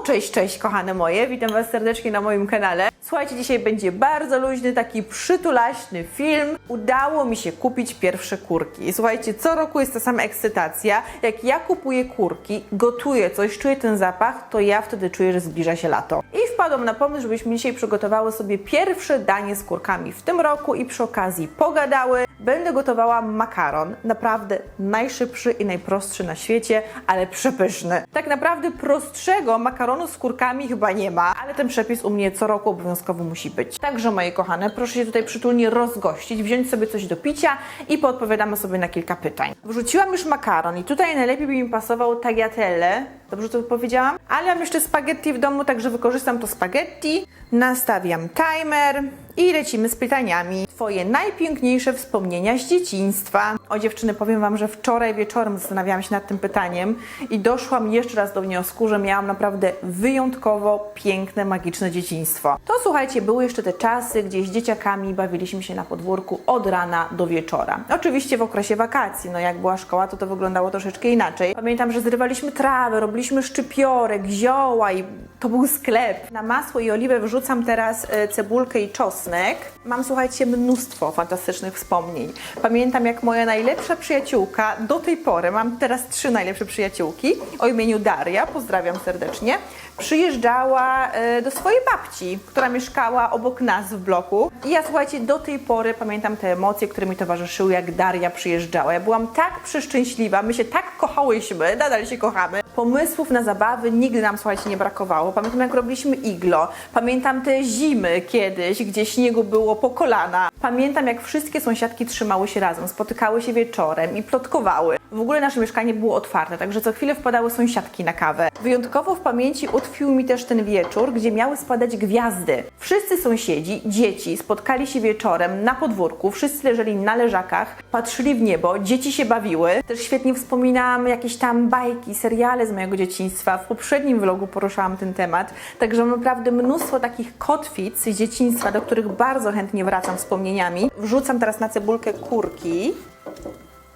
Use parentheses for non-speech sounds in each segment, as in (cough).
cześć, cześć kochane moje, witam Was serdecznie na moim kanale. Słuchajcie, dzisiaj będzie bardzo luźny, taki przytulaśny film. Udało mi się kupić pierwsze kurki. Słuchajcie, co roku jest ta sama ekscytacja. Jak ja kupuję kurki, gotuję coś, czuję ten zapach, to ja wtedy czuję, że zbliża się lato. I wpadłam na pomysł, żebyśmy dzisiaj przygotowały sobie pierwsze danie z kurkami w tym roku i przy okazji pogadały. Będę gotowała makaron, naprawdę najszybszy i najprostszy na świecie, ale przepyszny. Tak naprawdę prostszego makaronu z kurkami chyba nie ma, ale ten przepis u mnie co roku obowiązkowo musi być. Także moje kochane, proszę się tutaj przytulnie rozgościć, wziąć sobie coś do picia i poodpowiadamy sobie na kilka pytań. Wrzuciłam już makaron i tutaj najlepiej by mi pasował tagliatelle, dobrze to powiedziałam? Ale mam jeszcze spaghetti w domu, także wykorzystam to spaghetti, nastawiam timer i lecimy z pytaniami. Twoje najpiękniejsze wspomnienia z dzieciństwa. O dziewczyny, powiem Wam, że wczoraj wieczorem zastanawiałam się nad tym pytaniem i doszłam jeszcze raz do wniosku, że miałam naprawdę wyjątkowo piękne, magiczne dzieciństwo. To słuchajcie, były jeszcze te czasy, gdzie z dzieciakami bawiliśmy się na podwórku od rana do wieczora. Oczywiście w okresie wakacji, no jak była szkoła, to to wyglądało troszeczkę inaczej. Pamiętam, że zrywaliśmy trawę, robiliśmy szczypiorek, zioła i to był sklep. Na masło i oliwę wrzucam teraz e, cebulkę i czosnek. Mam, słuchajcie, mnóstwo fantastycznych wspomnień. Pamiętam, jak moja najlepsza przyjaciółka, do tej pory, mam teraz trzy najlepsze przyjaciółki, o imieniu Daria, pozdrawiam serdecznie, przyjeżdżała e, do swojej babci, która mieszkała obok nas w bloku. I ja, słuchajcie, do tej pory pamiętam te emocje, które mi towarzyszyły, jak Daria przyjeżdżała. Ja byłam tak przeszczęśliwa, my się tak kochałyśmy, nadal się kochamy. Pomysłów na zabawy nigdy nam, słuchajcie, nie brakowało. Pamiętam, jak robiliśmy iglo. Pamiętam te zimy kiedyś, gdzie śniegu było po kolana. Pamiętam, jak wszystkie sąsiadki trzymały się razem, spotykały się wieczorem i plotkowały. W ogóle nasze mieszkanie było otwarte, także co chwilę wpadały sąsiadki na kawę. Wyjątkowo w pamięci utkwił mi też ten wieczór, gdzie miały spadać gwiazdy. Wszyscy sąsiedzi, dzieci spotkali się wieczorem na podwórku, wszyscy leżeli na leżakach, patrzyli w niebo, dzieci się bawiły. Też świetnie wspominałam jakieś tam bajki, seriale z mojego dzieciństwa. W poprzednim vlogu poruszałam ten temat, także naprawdę mnóstwo takich kotwic z dzieciństwa, do których bardzo chętnie wracam wspomnieniami. Wrzucam teraz na cebulkę kurki.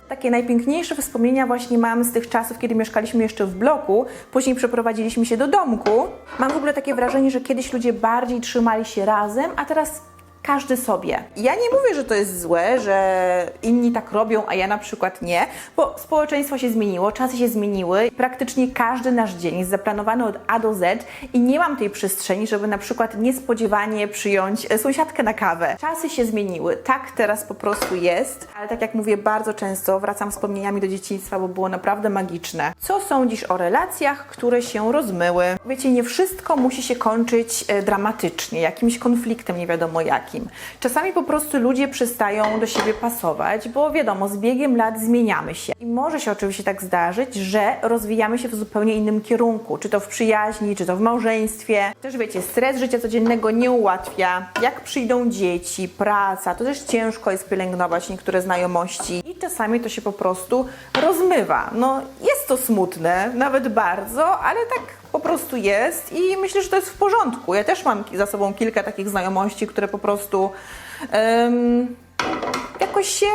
Takie najpiękniejsze wspomnienia właśnie mam z tych czasów, kiedy mieszkaliśmy jeszcze w bloku, później przeprowadziliśmy się do domku. Mam w ogóle takie wrażenie, że kiedyś ludzie bardziej trzymali się razem, a teraz każdy sobie. Ja nie mówię, że to jest złe, że inni tak robią, a ja na przykład nie, bo społeczeństwo się zmieniło, czasy się zmieniły. Praktycznie każdy nasz dzień jest zaplanowany od A do Z i nie mam tej przestrzeni, żeby na przykład niespodziewanie przyjąć e, sąsiadkę na kawę. Czasy się zmieniły, tak teraz po prostu jest, ale tak jak mówię, bardzo często wracam wspomnieniami do dzieciństwa, bo było naprawdę magiczne. Co sądzisz o relacjach, które się rozmyły? Wiecie, nie wszystko musi się kończyć e, dramatycznie, jakimś konfliktem, nie wiadomo jakim. Czasami po prostu ludzie przestają do siebie pasować, bo wiadomo, z biegiem lat zmieniamy się. I może się oczywiście tak zdarzyć, że rozwijamy się w zupełnie innym kierunku, czy to w przyjaźni, czy to w małżeństwie. Też wiecie, stres życia codziennego nie ułatwia. Jak przyjdą dzieci, praca, to też ciężko jest pielęgnować niektóre znajomości i czasami to się po prostu rozmywa. No, jest to smutne, nawet bardzo, ale tak prostu jest i myślę, że to jest w porządku. Ja też mam za sobą kilka takich znajomości, które po prostu em, jakoś się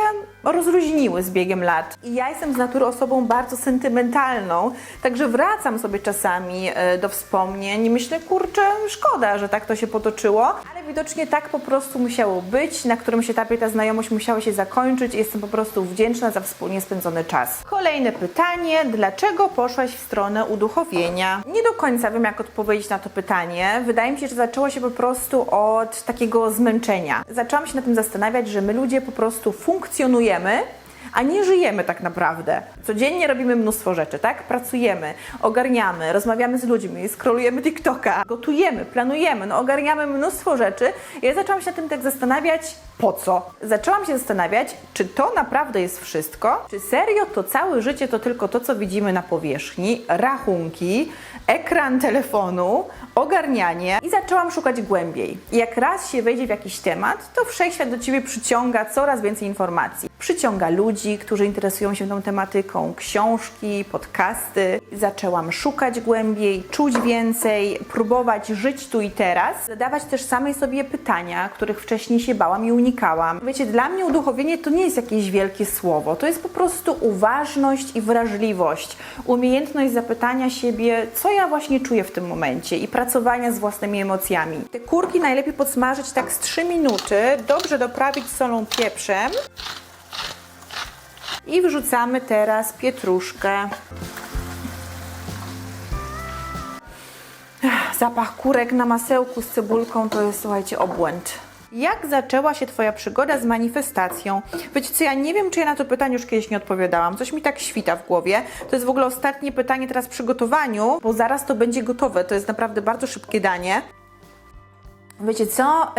rozluźniły z biegiem lat. I ja jestem z natury osobą bardzo sentymentalną, także wracam sobie czasami e, do wspomnień i myślę, kurczę, szkoda, że tak to się potoczyło, ale widocznie tak po prostu musiało być, na którymś etapie ta znajomość musiała się zakończyć jestem po prostu wdzięczna za wspólnie spędzony czas. Kolejne pytanie, dlaczego poszłaś w stronę uduchowienia? Nie do końca wiem, jak odpowiedzieć na to pytanie. Wydaje mi się, że zaczęło się po prostu od takiego zmęczenia. Zaczęłam się na tym zastanawiać, że my ludzie po prostu funkcjonujemy, a nie żyjemy tak naprawdę. Codziennie robimy mnóstwo rzeczy, tak? Pracujemy, ogarniamy, rozmawiamy z ludźmi, scrollujemy TikToka, gotujemy, planujemy, no ogarniamy mnóstwo rzeczy. Ja zaczęłam się na tym tak zastanawiać, po co? Zaczęłam się zastanawiać, czy to naprawdę jest wszystko? Czy serio to całe życie to tylko to, co widzimy na powierzchni, rachunki, ekran telefonu, ogarnianie i zaczęłam szukać głębiej. Jak raz się wejdzie w jakiś temat, to wszechświat do ciebie przyciąga coraz więcej informacji. Przyciąga ludzi, którzy interesują się tą tematyką, książki, podcasty. Zaczęłam szukać głębiej, czuć więcej, próbować żyć tu i teraz, zadawać też samej sobie pytania, których wcześniej się bałam i unikałam. Wiecie, dla mnie uduchowienie to nie jest jakieś wielkie słowo, to jest po prostu uważność i wrażliwość, umiejętność zapytania siebie, co ja właśnie czuję w tym momencie i pracowania z własnymi emocjami. Te kurki najlepiej podsmażyć tak z 3 minuty, dobrze doprawić solą, pieprzem. I wrzucamy teraz pietruszkę. Zapach kurek na masełku z cebulką to jest, słuchajcie, obłęd. Jak zaczęła się Twoja przygoda z manifestacją? Wiecie co, ja nie wiem, czy ja na to pytanie już kiedyś nie odpowiadałam. Coś mi tak świta w głowie. To jest w ogóle ostatnie pytanie teraz przy gotowaniu, bo zaraz to będzie gotowe. To jest naprawdę bardzo szybkie danie. Wiecie co?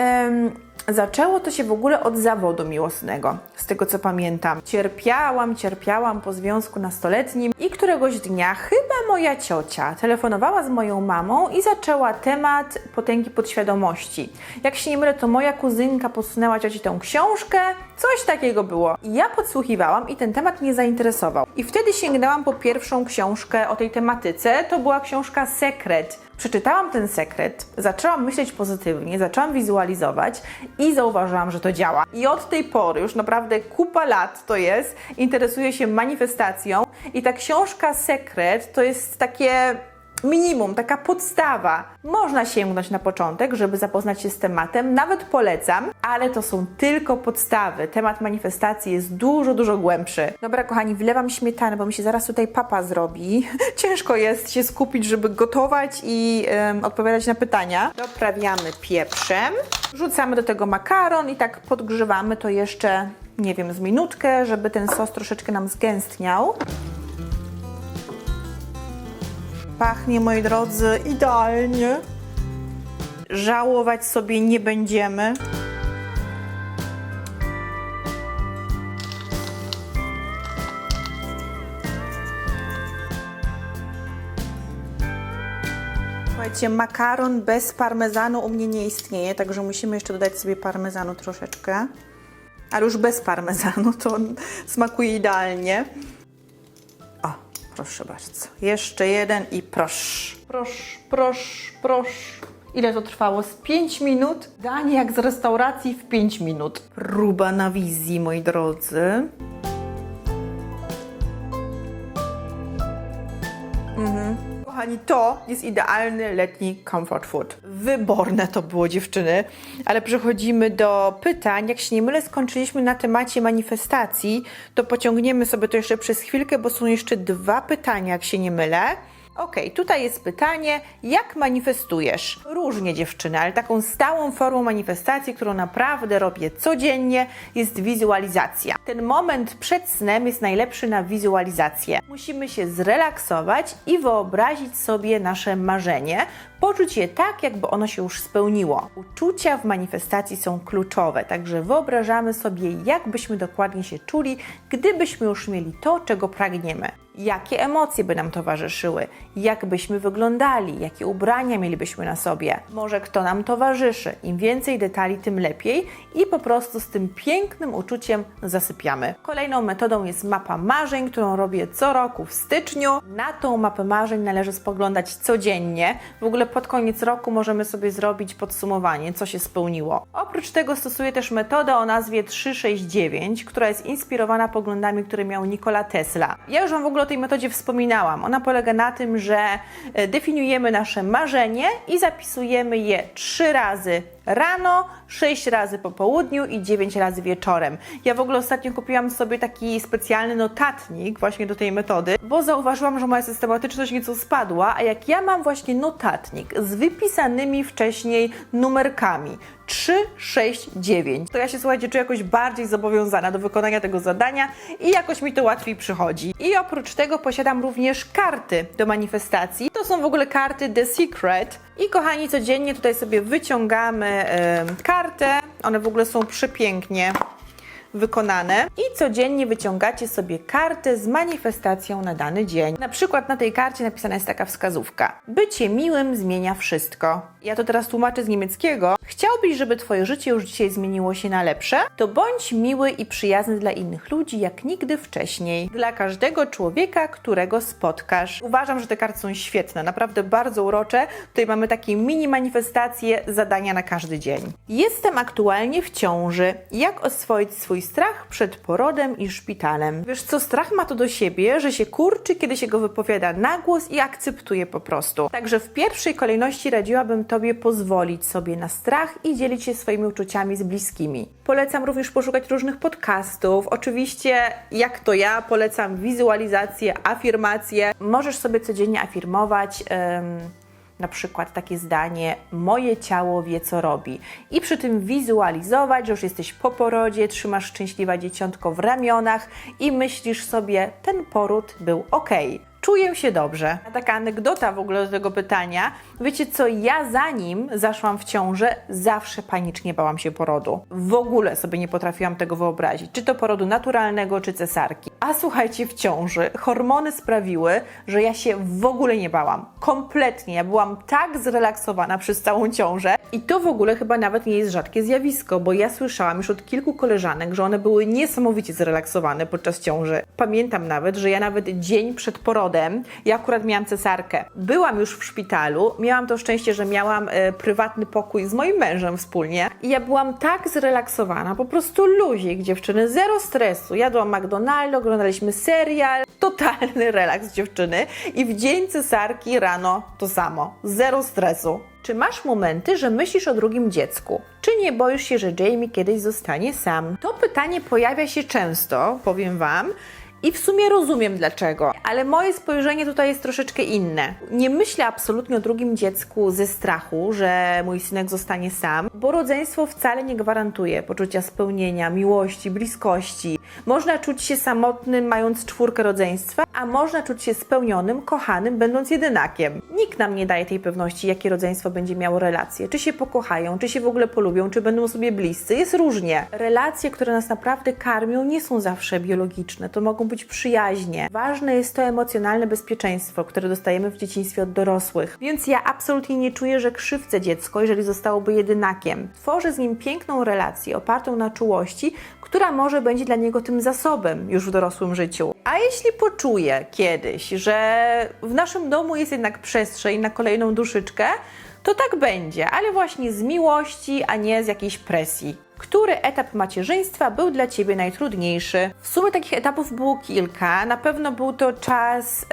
Zaczęło to się w ogóle od zawodu miłosnego, z tego co pamiętam. Cierpiałam, cierpiałam po związku nastoletnim i któregoś dnia chyba moja ciocia telefonowała z moją mamą i zaczęła temat potęgi podświadomości. Jak się nie mylę, to moja kuzynka podsunęła cioci tę książkę, coś takiego było. Ja podsłuchiwałam i ten temat mnie zainteresował. I wtedy sięgnęłam po pierwszą książkę o tej tematyce, to była książka Sekret Przeczytałam ten sekret, zaczęłam myśleć pozytywnie, zaczęłam wizualizować i zauważyłam, że to działa. I od tej pory, już naprawdę kupa lat to jest, interesuję się manifestacją i ta książka Sekret to jest takie minimum, taka podstawa. Można sięgnąć na początek, żeby zapoznać się z tematem, nawet polecam, ale to są tylko podstawy. Temat manifestacji jest dużo, dużo głębszy. Dobra, kochani, wlewam śmietanę, bo mi się zaraz tutaj papa zrobi. (laughs) Ciężko jest się skupić, żeby gotować i odpowiadać na pytania. Doprawiamy pieprzem, wrzucamy do tego makaron i tak podgrzewamy to jeszcze, nie wiem, z minutkę, żeby ten sos troszeczkę nam zgęstniał. Pachnie, moi drodzy, idealnie. Żałować sobie nie będziemy. Słuchajcie, makaron bez parmezanu u mnie nie istnieje, także musimy jeszcze dodać sobie parmezanu troszeczkę. Ale już bez parmezanu to on smakuje idealnie. Proszę bardzo. Jeszcze jeden i proszę. Proszę, proszę, proszę. Ile to trwało? Z 5 minut? Danie jak z restauracji w 5 minut. Próba na wizji, moi drodzy. Kochani, to jest idealny letni comfort food. Wyborne to było, dziewczyny. Ale przechodzimy do pytań. Jak się nie mylę, skończyliśmy na temacie manifestacji, to pociągniemy sobie to jeszcze przez chwilkę, bo są jeszcze dwa pytania, jak się nie mylę. Okej, tutaj jest pytanie, jak manifestujesz? Różnie dziewczyny, ale taką stałą formą manifestacji, którą naprawdę robię codziennie, jest wizualizacja. Ten moment przed snem jest najlepszy na wizualizację. Musimy się zrelaksować i wyobrazić sobie nasze marzenie, poczuć je tak, jakby ono się już spełniło. Uczucia w manifestacji są kluczowe, także wyobrażamy sobie, jak byśmy dokładnie się czuli, gdybyśmy już mieli to, czego pragniemy. Jakie emocje by nam towarzyszyły, jak byśmy wyglądali, jakie ubrania mielibyśmy na sobie, może kto nam towarzyszy. Im więcej detali, tym lepiej i po prostu z tym pięknym uczuciem zasypiamy. Kolejną metodą jest mapa marzeń, którą robię co roku w styczniu. Na tą mapę marzeń należy spoglądać codziennie. W ogóle pod koniec roku możemy sobie zrobić podsumowanie, co się spełniło. Oprócz tego stosuję też metodę o nazwie 369, która jest inspirowana poglądami, które miał Nikola Tesla. Ja już Wam w ogóle o tej metodzie wspominałam. Ona polega na tym, że e, definiujemy nasze marzenie i zapisujemy je trzy razy rano, 6 razy po południu i 9 razy wieczorem. Ja w ogóle ostatnio kupiłam sobie taki specjalny notatnik właśnie do tej metody, bo zauważyłam, że moja systematyczność nieco spadła, a jak ja mam właśnie notatnik z wypisanymi wcześniej numerkami 3, 6, 9, to ja się słuchajcie, czuję jakoś bardziej zobowiązana do wykonania tego zadania i jakoś mi to łatwiej przychodzi. I oprócz tego posiadam również karty do manifestacji. To są w ogóle karty The Secret. I kochani, codziennie tutaj sobie wyciągamy kartę. One w ogóle są przepięknie wykonane i codziennie wyciągacie sobie kartę z manifestacją na dany dzień. Na przykład na tej karcie napisana jest taka wskazówka. Bycie miłym zmienia wszystko. Ja to teraz tłumaczę z niemieckiego. Chciałbyś, żeby twoje życie już dzisiaj zmieniło się na lepsze? To bądź miły i przyjazny dla innych ludzi jak nigdy wcześniej. Dla każdego człowieka, którego spotkasz. Uważam, że te karty są świetne, naprawdę bardzo urocze. Tutaj mamy takie mini manifestacje, zadania na każdy dzień. Jestem aktualnie w ciąży. Jak oswoić swój strach przed porodem i szpitalem? Wiesz co, strach ma to do siebie, że się kurczy, kiedy się go wypowiada na głos i akceptuje po prostu. Także w pierwszej kolejności radziłabym Tobie pozwolić sobie na strach i dzielić się swoimi uczuciami z bliskimi. Polecam również poszukać różnych podcastów. Oczywiście, jak to ja, polecam wizualizację, afirmacje. Możesz sobie codziennie afirmować. em, na przykład takie zdanie: Moje ciało wie, co robi. I przy tym wizualizować, że już jesteś po porodzie, trzymasz szczęśliwa dzieciątko w ramionach i myślisz sobie: Ten poród był ok. Czuję się dobrze. Taka anegdota w ogóle do tego pytania. Wiecie co, ja zanim zaszłam w ciążę, zawsze panicznie bałam się porodu. W ogóle sobie nie potrafiłam tego wyobrazić. Czy to porodu naturalnego, czy cesarki. A słuchajcie, w ciąży hormony sprawiły, że ja się w ogóle nie bałam. Kompletnie. Ja byłam tak zrelaksowana przez całą ciążę. I to w ogóle chyba nawet nie jest rzadkie zjawisko, bo ja słyszałam już od kilku koleżanek, że one były niesamowicie zrelaksowane podczas ciąży. Pamiętam nawet, że ja nawet dzień przed porodem, ja akurat miałam cesarkę, byłam już w szpitalu, miałam to szczęście, że miałam e, prywatny pokój z moim mężem wspólnie i ja byłam tak zrelaksowana, po prostu luzik, dziewczyny, zero stresu. Jadłam McDonald's, oglądaliśmy serial, totalny relaks dziewczyny i w dzień cesarki rano to samo, zero stresu. Czy masz momenty, że myślisz o drugim dziecku? Czy nie boisz się, że Jamie kiedyś zostanie sam? To pytanie pojawia się często, powiem Wam. I w sumie rozumiem dlaczego, ale moje spojrzenie tutaj jest troszeczkę inne. Nie myślę absolutnie o drugim dziecku ze strachu, że mój synek zostanie sam, bo rodzeństwo wcale nie gwarantuje poczucia spełnienia, miłości, bliskości. Można czuć się samotnym, mając czwórkę rodzeństwa, a można czuć się spełnionym, kochanym, będąc jedynakiem. Nikt nam nie daje tej pewności, jakie rodzeństwo będzie miało relacje. Czy się pokochają, czy się w ogóle polubią, czy będą sobie bliscy. Jest różnie. Relacje, które nas naprawdę karmią, nie są zawsze biologiczne. To mogą być przyjaźnie. Ważne jest to emocjonalne bezpieczeństwo, które dostajemy w dzieciństwie od dorosłych. Więc ja absolutnie nie czuję, że krzywdzę dziecko, jeżeli zostałoby jedynakiem. Tworzę z nim piękną relację opartą na czułości, która może będzie dla niego tym zasobem już w dorosłym życiu. A jeśli poczuję kiedyś, że w naszym domu jest jednak przestrzeń na kolejną duszyczkę, to tak będzie, ale właśnie z miłości, a nie z jakiejś presji. Który etap macierzyństwa był dla Ciebie najtrudniejszy? W sumie takich etapów było kilka. Na pewno był to czas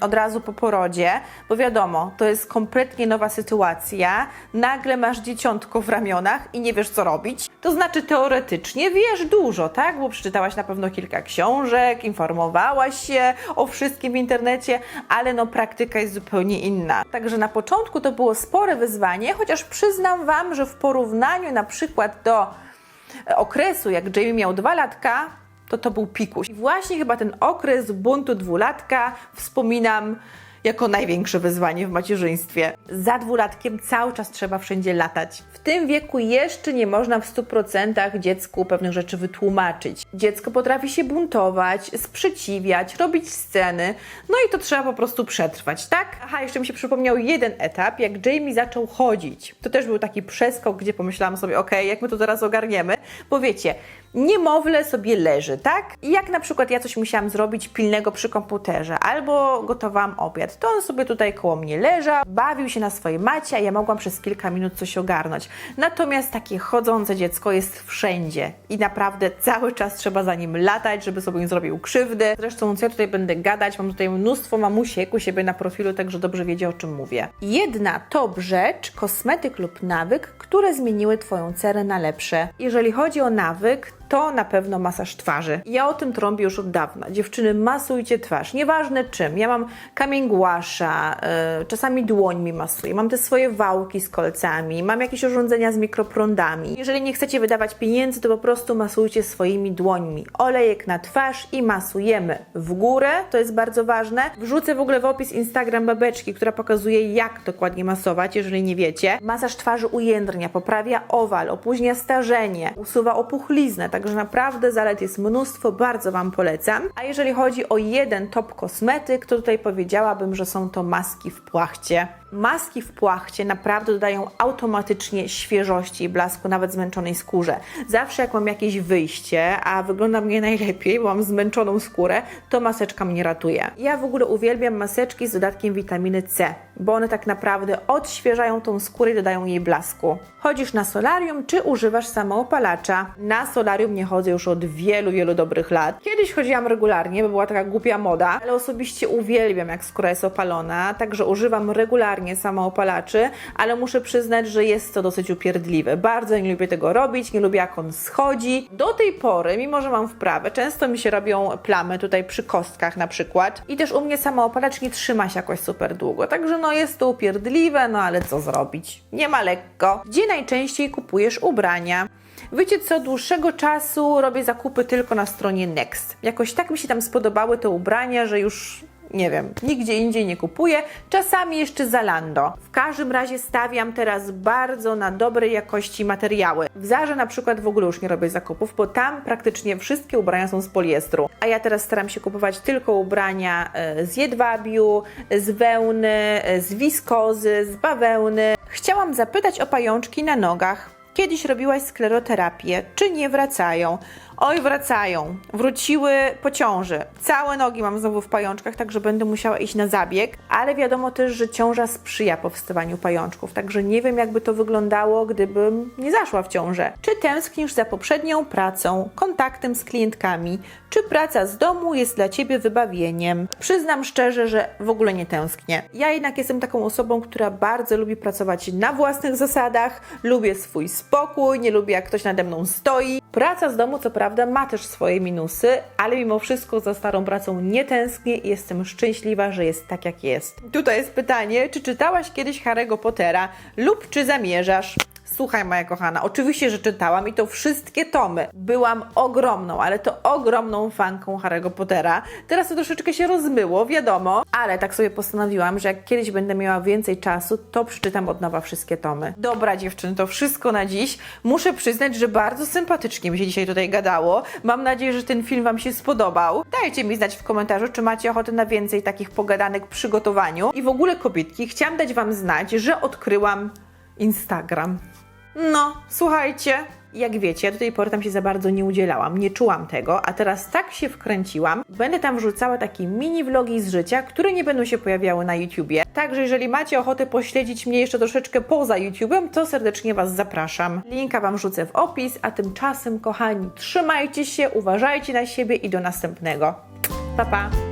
od razu po porodzie, bo wiadomo, to jest kompletnie nowa sytuacja. Nagle masz dzieciątko w ramionach i nie wiesz, co robić. To znaczy, teoretycznie wiesz dużo, tak? Bo przeczytałaś na pewno kilka książek, informowałaś się o wszystkim w internecie, ale no praktyka jest zupełnie inna. Także na początku to było spore wyzwanie, chociaż przyznam Wam, że w porównaniu na przykład do okresu, jak Jamie miał dwa latka, to to był pikuś. I właśnie chyba ten okres buntu dwulatka wspominam jako największe wyzwanie w macierzyństwie. Za dwulatkiem cały czas trzeba wszędzie latać. W tym wieku jeszcze nie można w 100% dziecku pewnych rzeczy wytłumaczyć. Dziecko potrafi się buntować, sprzeciwiać, robić sceny, no i to trzeba po prostu przetrwać, tak? Aha, jeszcze mi się przypomniał jeden etap, jak Jamie zaczął chodzić. To też był taki przeskok, gdzie pomyślałam sobie, okej, jak my to teraz ogarniemy, bo wiecie, niemowlę sobie leży, tak? I jak na przykład ja coś musiałam zrobić pilnego przy komputerze, albo gotowałam obiad, to on sobie tutaj koło mnie leżał, bawił się na swojej macie, a ja mogłam przez kilka minut coś ogarnąć. Natomiast takie chodzące dziecko jest wszędzie i naprawdę cały czas trzeba za nim latać, żeby sobie nie zrobił krzywdy. Zresztą co ja tutaj będę gadać, mam tutaj mnóstwo mamusiek u siebie na profilu, także dobrze wiecie o czym mówię. Jedna top rzecz, kosmetyk lub nawyk, które zmieniły Twoją cerę na lepsze. Jeżeli chodzi o nawyk, to na pewno masaż twarzy. Ja o tym trąbię już od dawna. Dziewczyny, masujcie twarz, nieważne czym. Ja mam kamień głasza, yy, czasami dłoń mi masuje, mam te swoje wałki z kolcami, mam jakieś urządzenia z mikroprądami. Jeżeli nie chcecie wydawać pieniędzy, to po prostu masujcie swoimi dłońmi. Olejek na twarz i masujemy w górę, to jest bardzo ważne. Wrzucę w ogóle w opis Instagram babeczki, która pokazuje jak dokładnie masować, jeżeli nie wiecie. Masaż twarzy ujędrnia, poprawia owal, opóźnia starzenie, usuwa opuchliznę, także naprawdę zalet jest mnóstwo, bardzo Wam polecam. A jeżeli chodzi o jeden top kosmetyk, to tutaj powiedziałabym, że są to maski w płachcie. Maski w płachcie naprawdę dodają automatycznie świeżości i blasku nawet zmęczonej skórze. Zawsze jak mam jakieś wyjście, a wyglądam nie najlepiej, bo mam zmęczoną skórę, to maseczka mnie ratuje. Ja w ogóle uwielbiam maseczki z dodatkiem witaminy C, bo one tak naprawdę odświeżają tą skórę i dodają jej blasku. Chodzisz na solarium, czy używasz samoopalacza? Na solarium nie chodzę już od wielu, wielu dobrych lat. Kiedyś chodziłam regularnie, bo była taka głupia moda, ale osobiście uwielbiam, jak skóra jest opalona, także używam regularnie samoopalaczy, ale muszę przyznać, że jest to dosyć upierdliwe. Bardzo nie lubię tego robić, nie lubię jak on schodzi. Do tej pory, mimo że mam wprawę, często mi się robią plamy tutaj przy kostkach na przykład i też u mnie samoopalacz nie trzyma się jakoś super długo, także no jest to upierdliwe, no ale co zrobić? Nie ma lekko. Gdzie najczęściej kupujesz ubrania? Wiecie co, dłuższego czasu robię zakupy tylko na stronie Next. Jakoś tak mi się tam spodobały te ubrania, że już nie wiem, nigdzie indziej nie kupuję, czasami jeszcze Zalando. W każdym razie stawiam teraz bardzo na dobrej jakości materiały. W Zarze na przykład w ogóle już nie robię zakupów, bo tam praktycznie wszystkie ubrania są z poliestru. A ja teraz staram się kupować tylko ubrania e, z jedwabiu, z wełny, e, z wiskozy, z bawełny. Chciałam zapytać o pajączki na nogach. Kiedyś robiłaś skleroterapię, czy nie wracają? Oj, wracają. Wróciły po ciąży. Całe nogi mam znowu w pajączkach, także będę musiała iść na zabieg, ale wiadomo też, że ciąża sprzyja powstawaniu pajączków, także nie wiem, jakby to wyglądało, gdybym nie zaszła w ciążę. Czy tęsknisz za poprzednią pracą, kontaktem z klientkami? Czy praca z domu jest dla Ciebie wybawieniem? Przyznam szczerze, że w ogóle nie tęsknię. Ja jednak jestem taką osobą, która bardzo lubi pracować na własnych zasadach, lubię swój spokój, nie lubię jak ktoś nade mną stoi. Praca z domu, co prawda, ma też swoje minusy, ale mimo wszystko za starą pracą nie tęsknię i jestem szczęśliwa, że jest tak, jak jest. Tutaj jest pytanie, czy czytałaś kiedyś Harry'ego Pottera lub czy zamierzasz? Słuchaj, moja kochana, oczywiście, że czytałam i to wszystkie tomy. Byłam ogromną, ale to ogromną fanką Harry'ego Pottera. Teraz to troszeczkę się rozmyło, wiadomo, ale tak sobie postanowiłam, że jak kiedyś będę miała więcej czasu, to przeczytam od nowa wszystkie tomy. Dobra, dziewczyny, to wszystko na dziś. Muszę przyznać, że bardzo sympatycznie mi się dzisiaj tutaj gadało. Mam nadzieję, że ten film Wam się spodobał. Dajcie mi znać w komentarzu, czy macie ochotę na więcej takich pogadanek przy. I w ogóle, kobietki, chciałam dać Wam znać, że odkryłam Instagram. No, słuchajcie, jak wiecie, ja do tej pory tam się za bardzo nie udzielałam, nie czułam tego, a teraz tak się wkręciłam. Będę tam wrzucała takie mini vlogi z życia, które nie będą się pojawiały na YouTubie. Także jeżeli macie ochotę pośledzić mnie jeszcze troszeczkę poza YouTubem, to serdecznie Was zapraszam. Linka Wam rzucę w opis, a tymczasem, kochani, trzymajcie się, uważajcie na siebie i do następnego. Pa, pa!